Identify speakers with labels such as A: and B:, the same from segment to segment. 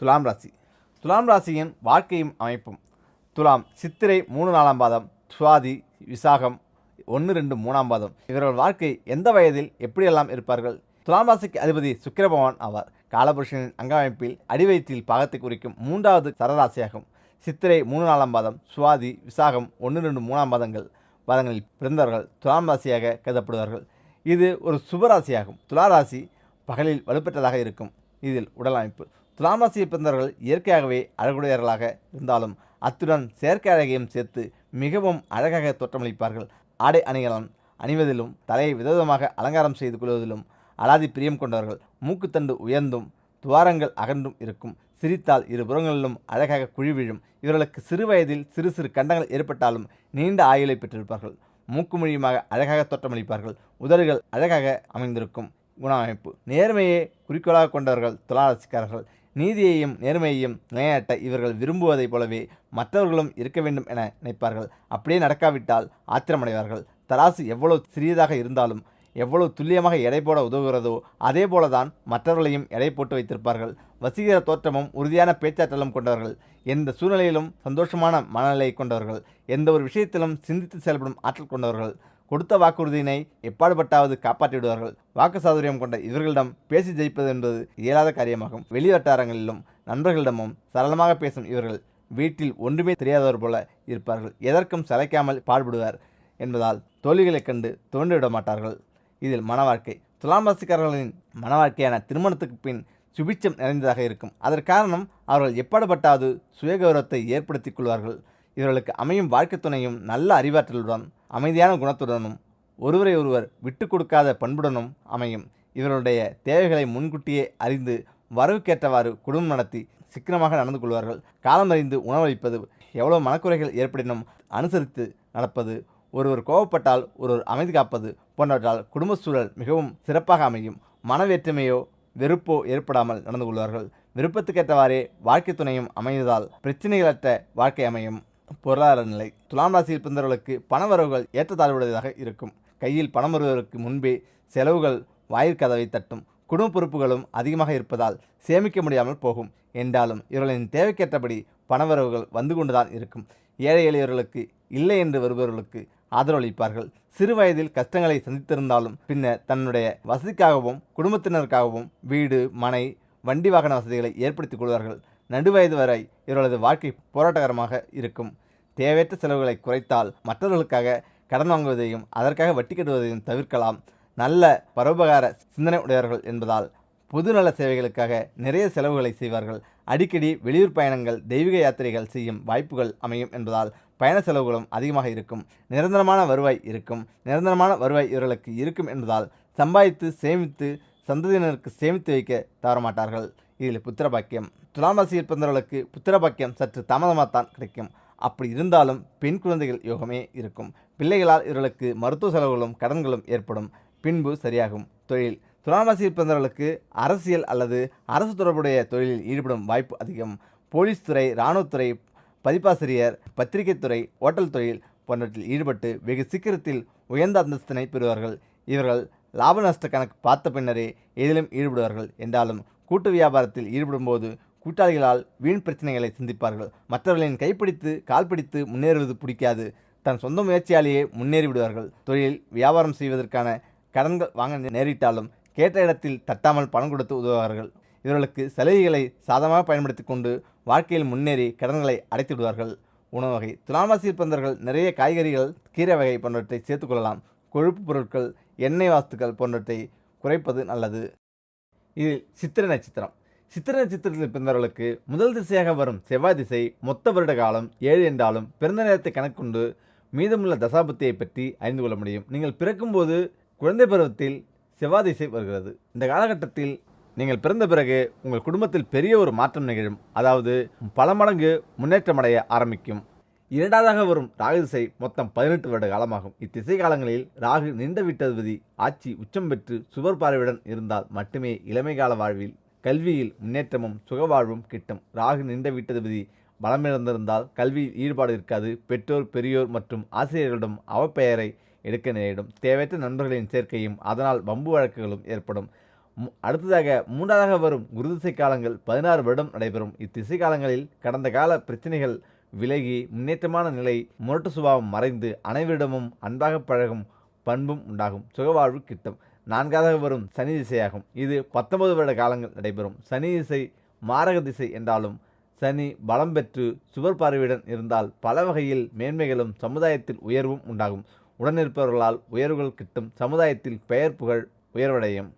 A: துலாம் ராசி. துலாம் ராசியின் வாழ்க்கையும் அமைப்பும். துலாம் சித்திரை மூணு நாலாம் பாதம் சுவாதி விசாகம் ஒன்று ரெண்டு மூணாம் பாதம். இவர்கள் வாழ்க்கை எந்த வயதில் எப்படியெல்லாம் இருப்பார்கள்? துலாம் ராசிக்கு அதிபதி சுக்கிரபவான் ஆவார். காலபுருஷனின் அங்கமைப்பில் அடிவயத்தில் பாகத்தை குறிக்கும் மூன்றாவது சரராசியாகும். சித்திரை மூணு நாலாம் பாதம் சுவாதி விசாகம் ஒன்று ரெண்டு மூணாம் பாதங்கள் பாதங்களில் பிறந்தவர்கள் துலாம் ராசியாக கருதப்படுவார்கள். இது ஒரு சுபராசியாகும் துலா ராசி பகலில் வலுப்பெற்றதாக இருக்கும். இதில் உடல் அமைப்பு. துலாம் பிறந்தவர்கள் இயற்கையாகவே அழகுடையவர்களாக இருந்தாலும் அத்துடன் செயற்கை அழகையும் சேர்த்து மிகவும் அழகாக தோற்றமளிப்பார்கள். ஆடை அணிகலன் அணிவதிலும் தலையை விதவிதமாக அலங்காரம் செய்து கொள்வதிலும் அலாதி பிரியம் கொண்டவர்கள் மூக்குத்தண்டு உயர்ந்தும் துவாரங்கள் அகன்றும் இருக்கும். சிரித்தால் இரு புறங்களிலும் அழகாக குழி விழும். இவர்களுக்கு சிறு வயதில் சிறு சிறு கண்டங்கள் ஏற்பட்டாலும் நீண்ட ஆயுளை பெற்றிருப்பார்கள். மூக்கு மொழியுமாக அழகாக தோற்றமளிப்பார்கள். உதடுகள் அழகாக அமைந்திருக்கும். குண அமைப்பு நேர்மையை குறிக்கோளாக கொண்டவர்கள் துளாராசிக்காரர்கள். நீதியையும் நேர்மையையும் நிலைநாட்ட இவர்கள் விரும்புவதைப் போலவே மற்றவர்களும் இருக்க வேண்டும் என நினைப்பார்கள். அப்படியே நடக்காவிட்டால் ஆத்திரமடைவார்கள். தராசு எவ்வளவு சிறியதாக இருந்தாலும் எவ்வளவு துல்லியமாக எடை போட உதவுகிறதோ அதே போலதான் மற்றவர்களையும் எடை போட்டு வைத்திருப்பார்கள். வசீகர தோற்றமும் உறுதியான பேச்சாற்றலும் கொண்டவர்கள். எந்த சூழ்நிலையிலும் சந்தோஷமான மனநிலை கொண்டவர்கள். எந்த ஒரு விஷயத்திலும் சிந்தித்து செயல்படும் ஆற்றல் கொண்டவர்கள். கொடுத்த வாக்குறுதியினை எப்பாடுபட்டாவது காப்பாற்றிவிடுவார்கள். வாக்கு சாதுரியம் கொண்ட இவர்களிடம் பேசி ஜெயிப்பது என்பது இயலாத காரியமாகும். வெளி வட்டாரங்களிலும் நண்பர்களிடமும் சரளமாக பேசும் இவர்கள் வீட்டில் ஒன்றுமே தெரியாதவர் போல இருப்பார்கள். எதற்கும் சளைக்காமல் பாடுபடுவார் என்பதால் தோல்விகளைக் கண்டு தோன்றிவிட மாட்டார்கள். இதில் மன வாழ்க்கை. துலாம் ராசிக்காரர்களின் மன வாழ்க்கையான திருமணத்துக்கு பின் சுபிச்சம் நிறைந்ததாக இருக்கும். அதற்கு காரணம் அவர்கள் எப்பாடுபட்டாவது சுயகௌரவத்தை ஏற்படுத்திக் கொள்வார்கள். இவர்களுக்கு அமையும் வாழ்க்கை துணையும் நல்ல அறிவாற்றலுடன் அமைதியான குணத்துடனும் ஒருவரை ஒருவர் விட்டு கொடுக்காத பண்புடனும் அமையும். இவருடைய தேவைகளை முன்கூட்டியே அறிந்து வரவுக்கேற்றவாறு குடும்பம் நடத்தி சிக்கனமாக நடந்து கொள்வார்கள். காலம் அறிந்து உணவளிப்பது எவ்வளோ மனக்குறைகள் ஏற்படினும் அனுசரித்து நடப்பது ஒருவர் கோவப்பட்டால் ஒருவர் அமைதி காப்பது போன்றவற்றால் குடும்ப சூழல் மிகவும் சிறப்பாக அமையும். மனவேற்றுமையோ வெறுப்போ ஏற்படாமல் நடந்து கொள்வார்கள். விருப்பத்துக்கேற்றவாறே வாழ்க்கை துணையும் அமைந்ததால் பிரச்சனைகளற்ற வாழ்க்கை அமையும். பொருளாதார நிலை. துலாம் ராசியில் பிறந்தவர்களுக்கு பணவரவுகள் ஏற்றத்தாழ்வுடையதாக இருக்கும். கையில் பணம் வருவதற்கு முன்பே செலவுகள் வாயிற்கதவை தட்டும். குடும்ப பொறுப்புகளும் அதிகமாக இருப்பதால் சேமிக்க முடியாமல் போகும். என்றாலும் இவர்களின் தேவைக்கேற்றபடி பணவரவுகள் வந்து கொண்டுதான் இருக்கும். ஏழை எளியவர்களுக்கு இல்லை என்று வருபவர்களுக்கு ஆதரவளிப்பார்கள். சிறு வயதில் கஷ்டங்களை சந்தித்திருந்தாலும் பின்னர் தன்னுடைய வசதிக்காகவும் குடும்பத்தினருக்காகவும் வீடு மனை வண்டி வாகன வசதிகளை ஏற்படுத்திக் கொள்வார்கள். நடுவயது வரை இவர்களது வாழ்க்கை போராட்டகரமாக இருக்கும். தேவையற்ற செலவுகளை குறைத்தால் மற்றவர்களுக்காக கடன் வாங்குவதையும் அதற்காக வட்டி கட்டுவதையும் தவிர்க்கலாம். நல்ல பரோபகார சிந்தனை உடையவர்கள் என்பதால் பொதுநல சேவைகளுக்காக நிறைய செலவுகளை செய்வார்கள். அடிக்கடி வெளியூர் பயணங்கள் தெய்வீக யாத்திரைகள் செய்யும் வாய்ப்புகள் அமையும் என்பதால் பயண செலவுகளும் அதிகமாக இருக்கும். நிரந்தரமான வருவாய் இருக்கும். நிரந்தரமான வருவாய் இவர்களுக்கு இருக்கும் என்பதால் சம்பாதித்து சேமித்து சந்ததியினருக்கு சேமித்து வைக்க தவறமாட்டார்கள். இதில் புத்திரபாக்கியம். துலாம் ராசியில் பிறந்தவர்களுக்கு புத்திரபாக்கியம் சற்று தாமதமாகத்தான் கிடைக்கும். அப்படி இருந்தாலும் பெண் குழந்தைகள் யோகமே இருக்கும். பிள்ளைகளால் இவர்களுக்கு மருத்துவ செலவுகளும் கடன்களும் ஏற்படும். பின்பு சரியாகும் தொழில். துலாம் ராசியில் பிறந்தவர்களுக்கு அரசியல் அல்லது அரசு தொடர்புடைய தொழிலில் ஈடுபடும் வாய்ப்பு அதிகம். போலீஸ் துறை இராணுவத்துறை பதிப்பாசிரியர் பத்திரிகைத்துறை ஓட்டல் தொழில் போன்றவற்றில் ஈடுபட்டு வெகு சீக்கிரத்தில் உயர்ந்த அந்தஸ்தினை பெறுவார்கள். இவர்கள் லாப நஷ்ட கணக்கு பார்த்த பின்னரே எதிலும் ஈடுபடுவார்கள் என்றாலும் கூட்டு வியாபாரத்தில் ஈடுபடும்போது கூட்டாளிகளால் வீண் பிரச்சனைகளை சந்திப்பார்கள். மற்றவர்களின் கைப்பிடித்து கால் பிடித்து முன்னேறுவது பிடிக்காது. தன் சொந்த முயற்சியாலேயே முன்னேறி விடுவார்கள். தொழில் வியாபாரம் செய்வதற்கான கடன்கள் வாங்க நேரிட்டாலும் கேட்ட இடத்தில் தட்டாமல் பணம் கொடுத்து உதவுவார்கள். இவர்களுக்கு சலுகைகளை சாதமாக பயன்படுத்தி கொண்டு வாழ்க்கையில் முன்னேறி கடன்களை அடைத்து விடுவார்கள். உணவு வகை துலாமாசியில் பிறந்தவர்கள் நிறைய காய்கறிகள் கீரை வகை போன்றவற்றை சேர்த்துக்கொள்ளலாம் கொழுப்பு பொருட்கள் எண்ணெய் வாஸ்துக்கள் போன்றவற்றை குறைப்பது நல்லது. இது சித்திர நட்சத்திரம். சித்திர நட்சத்திரத்தில் பிறந்தவர்களுக்கு முதல் திசையாக வரும் செவ்வாய் திசை மொத்த வருட காலம் ஏழு என்றாலும் பிறந்த நேரத்தை கணக்கொண்டு மீதமுள்ள தசாபத்தியை பற்றி அறிந்து கொள்ள முடியும். நீங்கள் பிறக்கும்போது குழந்தை பருவத்தில் செவ்வாய் திசை வருகிறது. இந்த காலகட்டத்தில் நீங்கள் பிறந்த பிறகு உங்கள் குடும்பத்தில் பெரிய ஒரு மாற்றம் நிகழும். அதாவது பல மடங்கு முன்னேற்றமடைய ஆரம்பிக்கும். இரண்டாவதாக வரும் ராகு திசை மொத்தம் பதினெட்டு வருட காலமாகும். இத்திசை காலங்களில் ராகு நின்ற விட்டதிபதி ஆட்சி உச்சம் பெற்று சுவர் பார்வையுடன் இருந்தால் மட்டுமே இளமை கால வாழ்வில் கல்வியில் முன்னேற்றமும் சுகவாழ்வும் கிட்டும். ராகு நின்ற வீட்டதிபதி பலமிழந்திருந்தால் கல்வியில் ஈடுபாடு இருக்காது. பெற்றோர் பெரியோர் மற்றும் ஆசிரியர்களிடம் அவப்பெயரை எடுக்க நேரிடும். தேவையற்ற நண்பர்களின் சேர்க்கையும் அதனால் வம்பு வழக்குகளும் ஏற்படும். அடுத்ததாக மூன்றாவதாக வரும் குருதிசை காலங்கள் பதினாறு வருடம் நடைபெறும். இத்திசை காலங்களில் கடந்த கால பிரச்சனைகள் விலகி முன்னேற்றமான நிலை முரட்டு சுபாவம் மறைந்து அனைவரிடமும் அன்பாக பழகும் பண்பும் உண்டாகும். சுகவாழ்வு கிட்டும். நான்காவதாக வரும் சனி திசையாகும். இது பத்தொன்பது வருட காலங்கள் நடைபெறும். சனி திசை மாரக திசை என்றாலும் சனி பலம் பெற்று சுவர் பார்வையுடன் இருந்தால் பல வகையில் மேன்மைகளும் சமுதாயத்தில் உயர்வும் உண்டாகும். உடனிருப்பவர்களால் உயர்வுகள் கிட்டும். சமுதாயத்தில் பெயர் புகழ் உயர்வடையும்.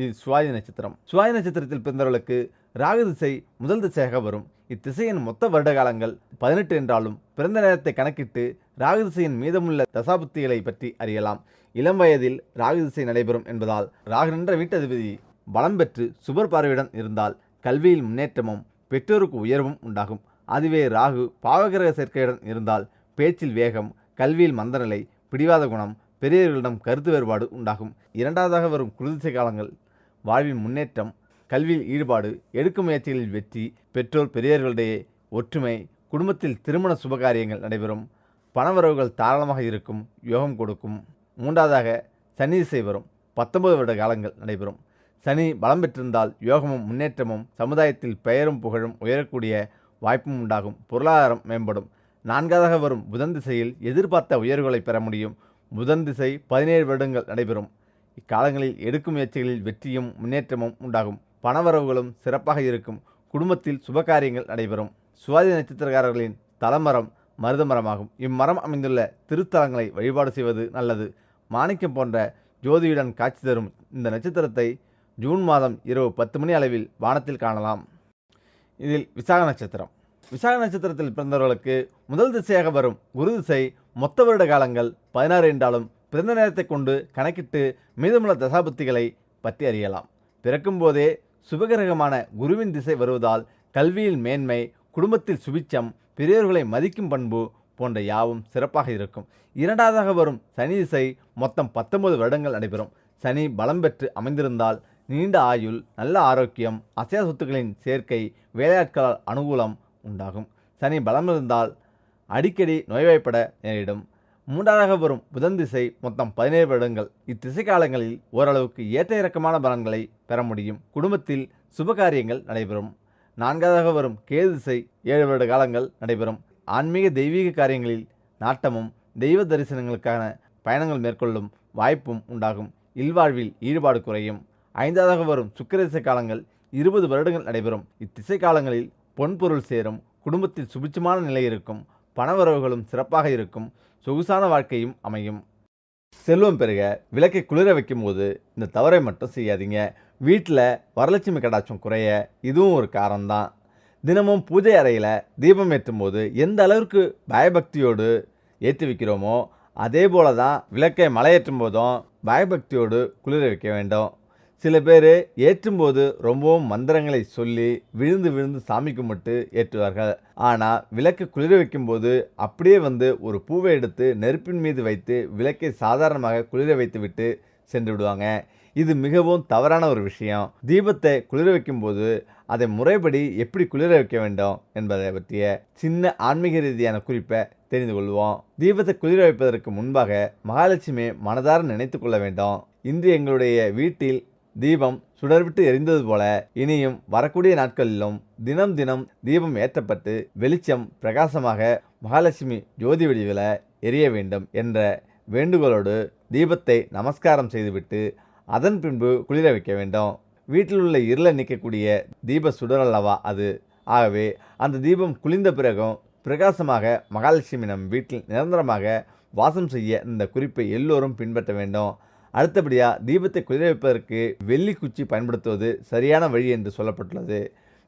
A: இது சுவாதி நட்சத்திரம். சுவாதி நட்சத்திரத்தில் பிறந்தவர்களுக்கு ராகு திசை முதல் திசையாக வரும். இத்திசையின் மொத்த வருட காலங்கள் பதினெட்டு என்றாலும் பிறந்த நேரத்தை கணக்கிட்டு ராகு திசையின் மீதமுள்ள தசாபுத்திகளை பற்றி அறியலாம். இளம் வயதில் ராகு திசை நடைபெறும் என்பதால் ராகு நின்ற வீட்டதிபதி பலம் பெற்று சுபர் பார்வையுடன் இருந்தால் கல்வியில் முன்னேற்றமும் பெற்றோருக்கு உயர்வும் உண்டாகும். அதுவே ராகு பாவகிரக சேர்க்கையுடன் இருந்தால் பேச்சில் வேகம் கல்வியில் மந்தநிலை பிடிவாத குணம் பெரியவர்களிடம் கருத்து வேறுபாடு உண்டாகும். இரண்டாவதாக வரும் குருதிசை காலங்கள் வாழ்வில் முன்னேற்றம் கல்வியில் ஈடுபாடு எடுக்கும் முயற்சிகளில் வெற்றி பெற்றோர் பெரியவர்களிடையே ஒற்றுமை குடும்பத்தில் திருமண சுபகாரியங்கள் நடைபெறும் பணவரவுகள் தாராளமாக இருக்கும் யோகம் கொடுக்கும். மூன்றாவதாக சனி திசை வரும். பத்தொன்பது வருட காலங்கள் நடைபெறும். சனி பலம் பெற்றிருந்தால் யோகமும் முன்னேற்றமும் சமுதாயத்தில் பெயரும் புகழும் உயரக்கூடிய வாய்ப்பும் உண்டாகும். பொருளாதாரம் மேம்படும். நான்காவதாக வரும் புதன் திசையில் எதிர்பார்த்த உயர்வுகளை பெற முடியும். புதன் திசை பதினேழு வருடங்கள் நடைபெறும். இக்காலங்களில் எடுக்கும் முயற்சிகளில் வெற்றியும் முன்னேற்றமும் உண்டாகும். பணவரவுகளும் சிறப்பாக இருக்கும். குடும்பத்தில் சுபகாரியங்கள் நடைபெறும். சுவாதி நட்சத்திரக்காரர்களின் தலமரம் மருதமரமாகும். இம்மரம் அமைந்துள்ள திருத்தலங்களை வழிபாடு செய்வது நல்லது. மாணிக்கம் போன்ற ஜோதியுடன் காட்சி தரும் இந்த நட்சத்திரத்தை ஜூன் மாதம் இரவு பத்து மணி அளவில் வானத்தில் காணலாம். இதில் விசாக நட்சத்திரம். விசாக நட்சத்திரத்தில் பிறந்தவர்களுக்கு முதல் திசையாக வரும் குரு திசை மொத்த வருட காலங்கள் பதினாறு என்றாலும் பிறந்த நேரத்தை கொண்டு கணக்கிட்டு மீதமுள்ள தசாபத்திகளை பற்றி அறியலாம். பிறக்கும்போதே சுபகிரகமான குருவின் திசை வருவதால் கல்வியில் மேன்மை குடும்பத்தில் சுபிச்சம் பெரியோர்களை மதிக்கும் பண்பு போன்ற யாவும் சிறப்பாக இருக்கும். இரண்டாவதாக வரும் சனி திசை மொத்தம் பத்தொன்பது வருடங்கள் நடைபெறும். சனி பலம் பெற்று அமைந்திருந்தால் நீண்ட ஆயுள் நல்ல ஆரோக்கியம் அசையா சொத்துக்களின் சேர்க்கை வேலையாட்களால் அனுகூலம் உண்டாகும். சனி பலம் இருந்தால் அடிக்கடி நோய்வாய்ப்பட நேரிடும். மூன்றாவதாக வரும் புதன் திசை மொத்தம் பதினேழு வருடங்கள். இத்திசை காலங்களில் ஓரளவுக்கு ஏற்ற இறக்கமான பலன்களை பெற முடியும். குடும்பத்தில் சுபகாரியங்கள் நடைபெறும். நான்காவதாக வரும் கேது திசை ஏழு வருட காலங்கள் நடைபெறும். ஆன்மீக தெய்வீக காரியங்களில் நாட்டமும் தெய்வ தரிசனங்களுக்கான பயணங்கள் மேற்கொள்ளும் வாய்ப்பும் உண்டாகும். இல்வாழ்வில் ஈடுபாடு குறையும். ஐந்தாவதாக வரும் சுக்கிரதிசை காலங்கள் இருபது வருடங்கள் நடைபெறும். இத்திசை காலங்களில் பொன்பொருள் சேரும். குடும்பத்தில் சுபிச்சமான நிலை இருக்கும். பணவரவுகளும் சிறப்பாக இருக்கும். சொகுசான வாழ்க்கையும் அமையும். செல்வம் பெருக விளக்கை குளிர வைக்கும்போது இந்த தவறை மட்டும் செய்யாதீங்க. வீட்டில் வரலட்சுமி கடாட்சம் குறைய இதுவும் ஒரு காரணம்தான். தினமும் பூஜை அறையில் தீபம் ஏற்றும் போது எந்த அளவிற்கு பயபக்தியோடு ஏற்றி வைக்கிறோமோ அதே போல தான் விளக்கை மலையேற்றும் போதும் பயபக்தியோடு குளிர வைக்க வேண்டும். சில பேர் ஏற்றும்போது ரொம்பவும் மந்திரங்களை சொல்லி விழுந்து விழுந்து சாமி கும்பிட்டு ஏற்றுவார்கள். ஆனால் விளக்கு குளிர வைக்கும்போது அப்படியே வந்து ஒரு பூவை எடுத்து நெருப்பின் மீது வைத்து விளக்கை சாதாரணமாக குளிர வைத்துவிட்டு சென்று விடுவாங்க. இது மிகவும் தவறான ஒரு விஷயம். தீபத்தை குளிர வைக்கும்போது அதை முறைப்படி எப்படி குளிர வைக்க வேண்டும் என்பதை பற்றிய சின்ன ஆன்மீக ரீதியான குறிப்பை தெரிந்து கொள்வோம். தீபத்தை குளிர வைப்பதற்கு முன்பாக மகாலட்சுமி மனதார நினைத்து கொள்ள வேண்டும். இன்று எங்களுடைய வீட்டில் தீபம் சுடர்விட்டு எரிந்தது போல இனியும் வரக்கூடிய நாட்களிலும் தினம் தினம் தீபம் ஏற்றப்பட்டு வெளிச்சம் பிரகாசமாக மகாலட்சுமி ஜோதி வடிவில் எரிய வேண்டும் என்ற வேண்டுகோளோடு தீபத்தை நமஸ்காரம் செய்துவிட்டு அதன் பின்பு குளிர வைக்க வேண்டும். வீட்டில் உள்ள இருளை நீக்கக்கூடிய தீப சுடர் அல்லவா அது? ஆகவே அந்த தீபம் குளிர்ந்த பிறகும் பிரகாசமாக மகாலட்சுமி நம் வீட்டில் நிரந்தரமாக வாசம் செய்ய இந்த குறிப்பை எல்லோரும் பின்பற்ற வேண்டும். அடுத்தபடியாக தீபத்தை குளிர வைப்பதற்கு வெள்ளி குச்சி பயன்படுத்துவது சரியான வழி என்று சொல்லப்பட்டுள்ளது.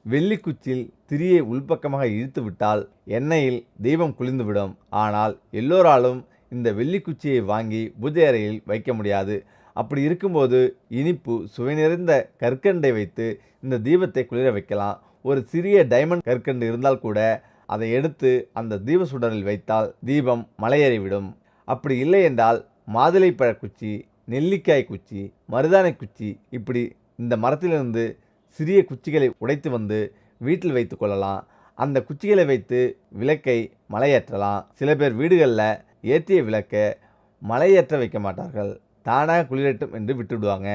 A: வெள்ளி குச்சியில் திரியை உள்பக்கமாக இழுத்து விட்டால் எண்ணெயில் தீபம் குளிர்ந்துவிடும். ஆனால் எல்லோராலும் இந்த வெள்ளி குச்சியை வாங்கி பூஜை அறையில் வைக்க முடியாது. அப்படி இருக்கும்போது இனிப்பு சுவை நிறைந்த கற்கண்டை வைத்து இந்த தீபத்தை குளிர வைக்கலாம். ஒரு சிறிய டைமண்ட் கற்கண்டு இருந்தால் கூட அதை எடுத்து அந்த தீப சுடரில் வைத்தால் தீபம் மலையேறிவிடும். அப்படி இல்லை என்றால் மாதுளைப்பழ குச்சி நெல்லிக்காய் குச்சி மருதாணை குச்சி இப்படி இந்த மரத்திலிருந்து சிறிய குச்சிகளை உடைத்து வந்து வீட்டில் வைத்து கொள்ளலாம். அந்த குச்சிகளை வைத்து விளக்கை மலையேற்றலாம். சில பேர் வீடுகளில் ஏற்றிய விளக்கை மலையேற்ற வைக்க மாட்டார்கள். தானாக குளிரட்டும் என்று விட்டுவிடுவாங்க.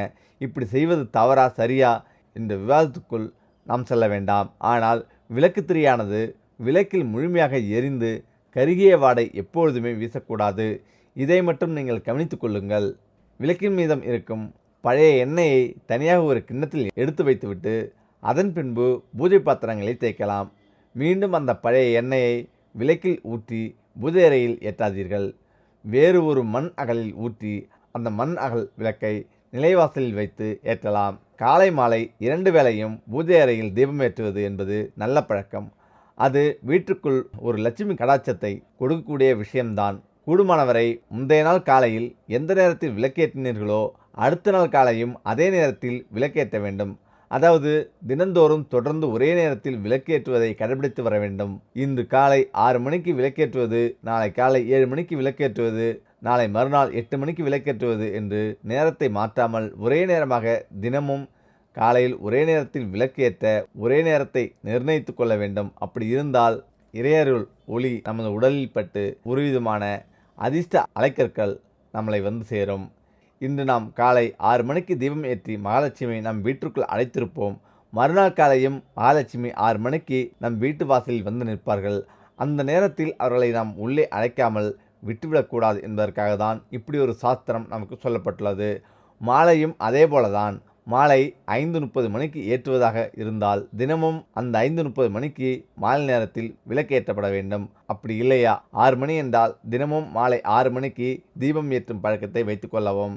A: இப்படி செய்வது தவறா சரியா என்ற விவாதத்துக்குள் நாம் செல்ல வேண்டாம். ஆனால் விளக்குத்திரியானது விளக்கில் முழுமையாக எரிந்து கருகிய வாடை எப்பொழுதுமே வீசக்கூடாது. இதை மட்டும் நீங்கள் கவனித்துக் கொள்ளுங்கள். விளக்கின் மீதம் இருக்கும் பழைய எண்ணெயை தனியாக ஒரு கிண்ணத்தில் எடுத்து வைத்துவிட்டு அதன் பின்பு பூஜை பாத்திரங்களை தேய்க்கலாம். மீண்டும் அந்த பழைய எண்ணெயை விளக்கில் ஊற்றி பூஜை அறையில் ஏற்றாதீர்கள். வேறு ஒரு மண் அகலில் ஊற்றி அந்த மண் அகல் விளக்கை நிலைவாசலில் வைத்து ஏற்றலாம். காலை மாலை இரண்டு வேளையும் பூஜை அறையில் தீபம் ஏற்றுவது என்பது நல்ல பழக்கம். அது வீட்டுக்குள் ஒரு லட்சுமி கடாட்சத்தை கொடுக்கக்கூடிய விஷயம்தான். கூடுமானவரை முந்தைய நாள் காலையில் எந்த நேரத்தில் விளக்கேற்றினீர்களோ அடுத்த நாள் காலையும் அதே நேரத்தில் விளக்கேற்ற வேண்டும். அதாவது தினந்தோறும் தொடர்ந்து ஒரே நேரத்தில் விளக்கேற்றுவதை கடைபிடித்து வர வேண்டும். இன்று காலை ஆறு மணிக்கு விளக்கேற்றுவது நாளை காலை ஏழு மணிக்கு விளக்கேற்றுவது நாளை மறுநாள் எட்டு மணிக்கு விளக்கேற்றுவது என்று நேரத்தை மாற்றாமல் ஒரே நேரமாக தினமும் காலையில் ஒரே நேரத்தில் விளக்கேற்ற ஒரே நேரத்தை நிர்ணயித்து கொள்ள வேண்டும். அப்படி இருந்தால் இறையருள் ஒளி நமது உடலில் பட்டு ஒருவிதமான அதிர்ஷ்ட அலைக்கற்கள் நம்மளை வந்து சேரும். இன்று நாம் காலை ஆறு மணிக்கு தீபம் ஏற்றி மகாலட்சுமியை நம் வீட்டிற்குள் அழைத்திருப்போம். மறுநாள் காலையும் மகாலட்சுமி ஆறு மணிக்கு நம் வீட்டு வாசலில் வந்து நிற்பார்கள். அந்த நேரத்தில் அவர்களை நாம் உள்ளே அழைக்காமல் விட்டுவிடக்கூடாது என்பதற்காக தான் இப்படி ஒரு சாஸ்திரம் நமக்கு சொல்லப்பட்டுள்ளது. மாலையும் அதே போல தான் மாலை ஐந்து முப்பது மணிக்கு ஏற்றுவதாக இருந்தால் தினமும் அந்த ஐந்து முப்பது மணிக்கு மாலை நேரத்தில் விளக்கேற்றப்பட வேண்டும். அப்படி இல்லையா? ஆறு மணி என்றால் தினமும் மாலை ஆறு மணிக்கு தீபம் ஏற்றும் பழக்கத்தை வைத்துக்கொள்ளவும்